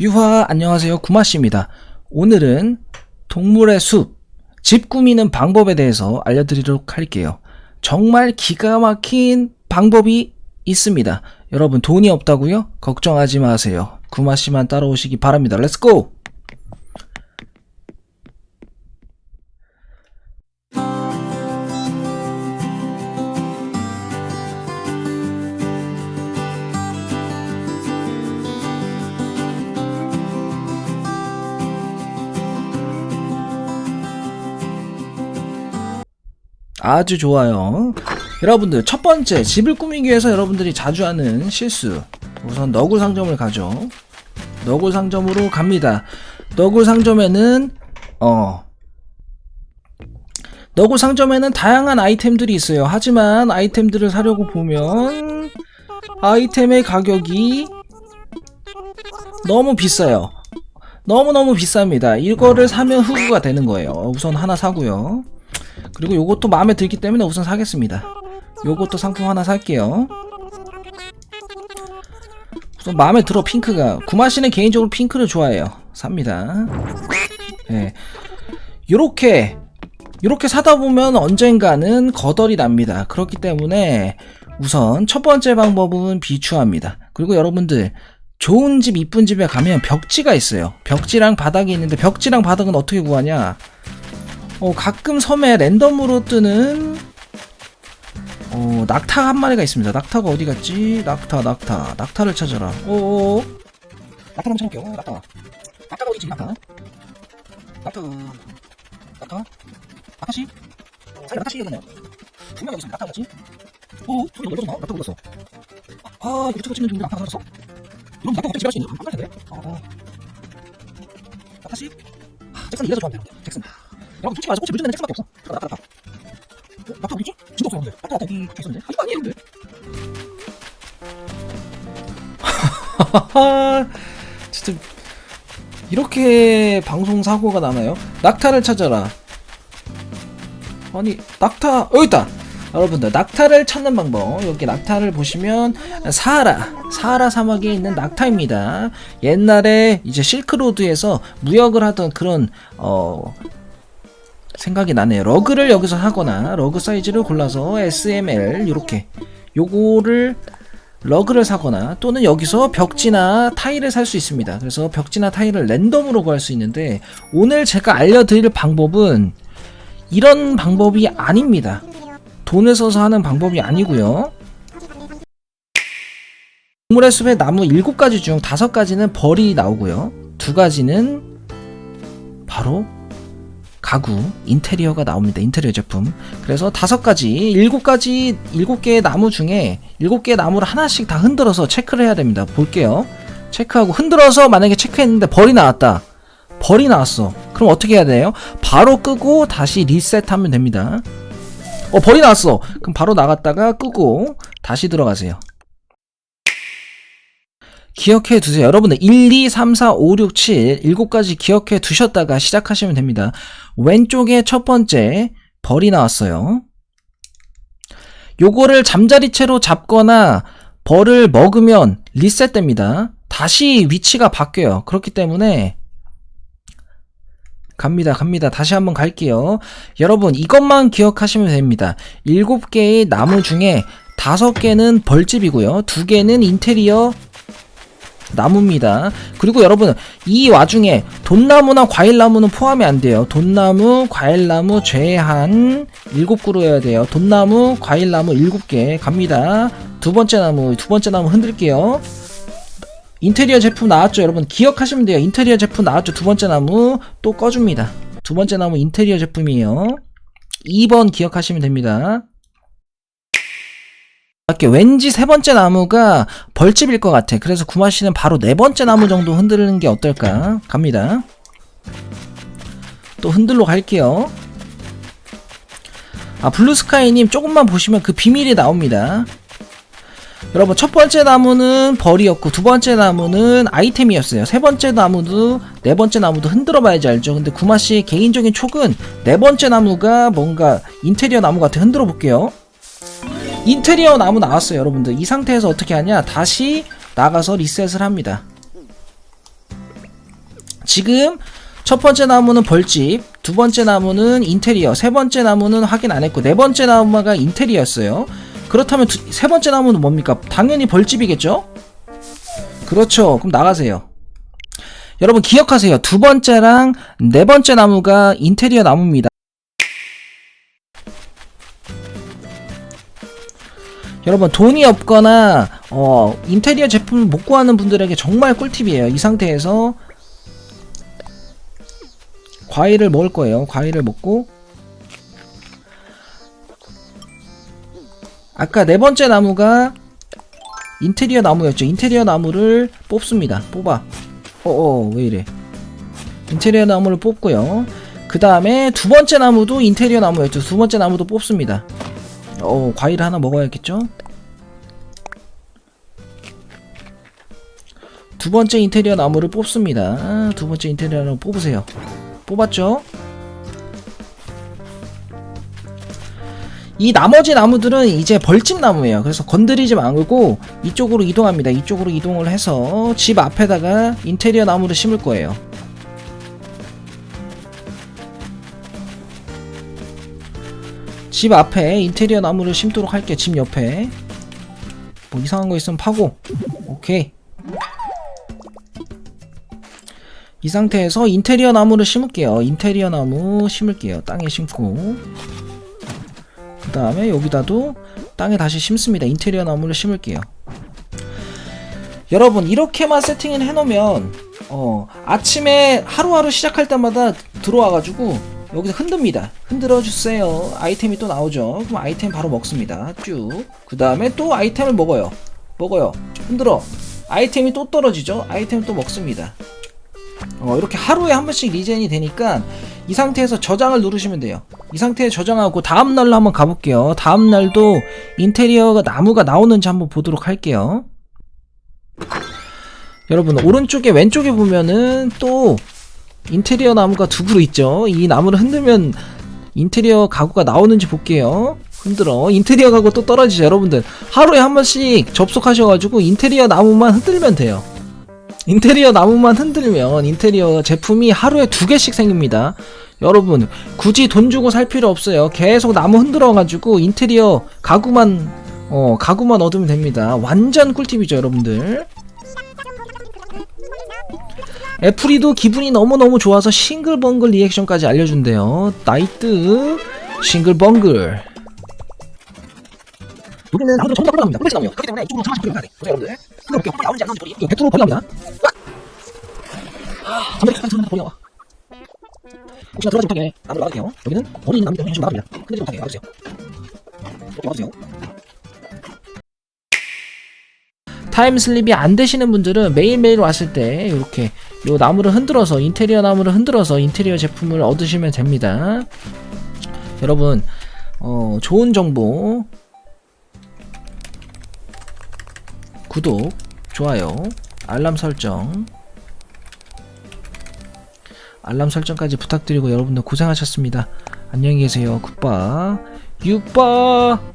유하 안녕하세요 구마씨입니다. 오늘은 동물의 숲, 집 꾸미는 방법에 대해서 알려드리도록 할게요. 정말 기가 막힌 방법이 있습니다. 여러분 돈이 없다고요? 걱정하지 마세요. 구마씨만 따라오시기 바랍니다. 렛츠고! 아주 좋아요. 여러분들 첫 번째 집을 꾸미기 위해서 여러분들이 자주 하는 실수. 우선 너굴 상점을 가죠. 너굴 상점으로 갑니다. 너굴 상점에는 어 너굴 상점에는 다양한 아이템들이 있어요. 하지만 아이템들을 사려고 보면 아이템의 가격이 너무 비싸요. 너무너무 비쌉니다. 이거를 사면 흑우가 되는 거예요. 우선 하나 사고요. 그리고 요것도 마음에 들기 때문에 우선 사겠습니다. 요것도 상품 하나 살게요. 우선 마음에 들어 핑크가 구마씨는 개인적으로 핑크를 좋아해요. 삽니다. 예. 요렇게 요렇게 사다 보면 언젠가는 거덜이 납니다. 그렇기 때문에 우선 첫 번째 방법은 비추합니다. 그리고 여러분들 좋은 집 이쁜 집에 가면 벽지가 있어요. 벽지랑 바닥이 있는데 벽지랑 바닥은 어떻게 구하냐? 어, 가끔 섬에 랜덤으로 뜨는 어, 낙타 한 마리가 있습니다. 낙타가 어디 갔지? 낙타, 낙타, 낙타를 찾아라. 오, 낙타 한번 찾을게요. 낙타. 낙타가 어디 있지? 낙타. 낙타. 낙타. 낙타씨? 사이 낙타씨 여기네요. 분명 여기 있습니다. 낙타 같지? 오, 소리 올려줬나? 낙타 올렸어. 아, 유튜브 찍는 중인데 낙타가 사라졌어? 이런 낙타 갑자기 집할 수 있니? 안갈 텐데. 아, 낙타씨? 아, 잭슨 이래서 좋아합니 여러분 솔직히 말해서 혹시 물든 데는 잭슨밖에 없어. 낙타, 낙타. 어, 낙타 어디지? 진짜 없어, 여러분들. 낙타 어디 붙어 있었는데? 아니, 아니에요, 여러분들. 진짜 이렇게 방송 사고가 나나요? 낙타를 찾아라. 아니 낙타 여기 있다. 여러분들 낙타를 찾는 방법 여기 낙타를 보시면 사하라 사하라 사막에 있는 낙타입니다. 옛날에 이제 실크로드에서 무역을 하던 그런 어 생각이 나네요. 러그를 여기서 하거나 러그 사이즈를 골라서 SML 이렇게 요거를 러그를 사거나 또는 여기서 벽지나 타일을 살 수 있습니다. 그래서 벽지나 타일을 랜덤으로 구할 수 있는데 오늘 제가 알려드릴 방법은 이런 방법이 아닙니다. 돈을 써서 하는 방법이 아니고요. 동물의 숲의 나무 7가지 중 5가지는 벌이 나오고요. 2가지는 바로 가구, 인테리어가 나옵니다. 인테리어 제품. 그래서 다섯 가지, 일곱 가지, 일곱 개의 나무 중에 일곱 개의 나무를 하나씩 다 흔들어서 체크를 해야 됩니다. 볼게요. 체크하고 흔들어서 만약에 체크했는데 벌이 나왔다. 벌이 나왔어. 그럼 어떻게 해야 돼요? 바로 끄고 다시 리셋하면 됩니다. 어, 벌이 나왔어. 그럼 바로 나갔다가 끄고 다시 들어가세요. 기억해 두세요. 여러분들 1, 2, 3, 4, 5, 6, 7 7가지 기억해 두셨다가 시작하시면 됩니다. 왼쪽에 첫 번째 벌이 나왔어요. 요거를 잠자리채로 잡거나 벌을 먹으면 리셋됩니다. 다시 위치가 바뀌어요. 그렇기 때문에 갑니다. 갑니다. 다시 한번 갈게요. 여러분 이것만 기억하시면 됩니다. 7개의 나무 중에 5개는 벌집이고요. 2개는 인테리어 나무입니다. 그리고 여러분 이 와중에 돈나무나 과일나무는 포함이 안 돼요. 돈나무, 과일나무 제한 7그루여야 돼요. 돈나무, 과일나무 7개 갑니다. 두 번째 나무, 두 번째 나무 흔들게요. 인테리어 제품 나왔죠, 여러분. 기억하시면 돼요. 인테리어 제품 나왔죠. 두 번째 나무 또 꺼줍니다. 두 번째 나무 인테리어 제품이에요. 2번 기억하시면 됩니다. 할게 왠지 세 번째 나무가 벌집일 것 같아. 그래서 구마 씨는 바로 네 번째 나무 정도 흔드는 게 어떨까? 갑니다. 또 흔들러 갈게요. 아 블루스카이님 조금만 보시면 그 비밀이 나옵니다. 여러분 첫 번째 나무는 벌이었고 두 번째 나무는 아이템이었어요. 세 번째 나무도 네 번째 나무도 흔들어 봐야지 알죠. 근데 구마 씨의 개인적인 촉은 네 번째 나무가 뭔가 인테리어 나무 같아. 흔들어 볼게요. 인테리어 나무 나왔어요 여러분들 이 상태에서 어떻게 하냐 다시 나가서 리셋을 합니다 지금 첫 번째 나무는 벌집, 두 번째 나무는 인테리어, 세 번째 나무는 확인 안 했고 네 번째 나무가 인테리어였어요. 그렇다면 두- 세 번째 나무는 뭡니까? 당연히 벌집이겠죠? 그렇죠. 그럼 나가세요. 여러분 기억하세요. 두 번째랑 네 번째 나무가 인테리어 나무입니다. 여러분 돈이 없거나 어, 인테리어 제품을 못 구하는 분들에게 정말 꿀팁이에요. 이 상태에서 과일을 먹을 거예요. 과일을 먹고 아까 네 번째 나무가 인테리어 나무였죠. 인테리어 나무를 뽑습니다. 뽑아. 어어 왜 이래? 인테리어 나무를 뽑고요. 그 다음에 두 번째 나무도 인테리어 나무였죠. 두 번째 나무도 뽑습니다. 어 과일 하나 먹어야겠죠? 두 번째 인테리어 나무를 뽑습니다. 두 번째 인테리어 나무 뽑으세요. 뽑았죠? 이 나머지 나무들은 이제 벌집 나무예요. 그래서 건드리지 말고 이쪽으로 이동합니다. 이쪽으로 이동을 해서 집 앞에다가 인테리어 나무를 심을 거예요. 집 앞에 인테리어 나무를 심도록 할게요. 집 옆에. 뭐 이상한 거 있으면 파고. 오케이. 이 상태에서 인테리어 나무를 심을게요. 인테리어 나무 심을게요. 땅에 심고. 그 다음에 여기다도 땅에 다시 심습니다. 인테리어 나무를 심을게요. 여러분 이렇게만 세팅을 해놓으면 어, 아침에 하루하루 시작할 때마다 들어와가지고 여기서 흔듭니다. 흔들어 주세요. 아이템이 또 나오죠. 그럼 아이템 바로 먹습니다. 쭉. 그 다음에 또 아이템을 먹어요. 먹어요. 흔들어. 아이템이 또 떨어지죠. 아이템 또 먹습니다. 어, 이렇게 하루에 한 번씩 리젠이 되니까 이 상태에서 저장을 누르시면 돼요. 이 상태에 저장하고 다음 날로 한번 가볼게요. 다음 날도 인테리어가 나무가 나오는지 한번 보도록 할게요. 여러분 오른쪽에 왼쪽에 보면은 또 인테리어 나무가 두 그루 있죠. 이 나무를 흔들면 인테리어 가구가 나오는지 볼게요. 흔들어 인테리어 가구 또 떨어지죠. 여러분들 하루에 한 번씩 접속하셔가지고 인테리어 나무만 흔들면 돼요. 인테리어 나무만 흔들면 인테리어 제품이 하루에 두 개씩 생깁니다. 여러분 굳이 돈 주고 살 필요 없어요. 계속 나무 흔들어 가지고 인테리어 가구만 어 가구만 얻으면 됩니다. 완전 꿀팁이죠, 여러분들. 애플이도 기분이 너무너무 좋아서 싱글벙글 리액션까지 알려준대요. 나이트 싱글벙글. 여기는 하루 전부 다 버려갑니다. 꿀나무요 그렇기 때문에 이쪽으로 하나씩 버려야 돼. 보세요, 여러분들. 이렇게 나오는지 안 나오는지 모르겠 이거 100% 버려갑니다. 잠깐만, 잠깐만, 버려. 혹시나 들어가지 못하게 나무를 막아주세요. 여기는 버리는 나무 때문에 좀 막아줍니다. 흔들지 못하게 막아주세요. 이렇게 막아주세요. 타임슬립이 안 되시는 분들은 매일매일 왔을 때 이렇게 요 나무를 흔들어서 인테리어 나무를 흔들어서 인테리어 제품을 얻으시면 됩니다. 여러분 어, 좋은 정보 구독, 좋아요, 알람 설정 알람 설정까지 부탁드리고 여러분들 고생하셨습니다. 안녕히 계세요. 굿바. 유빠.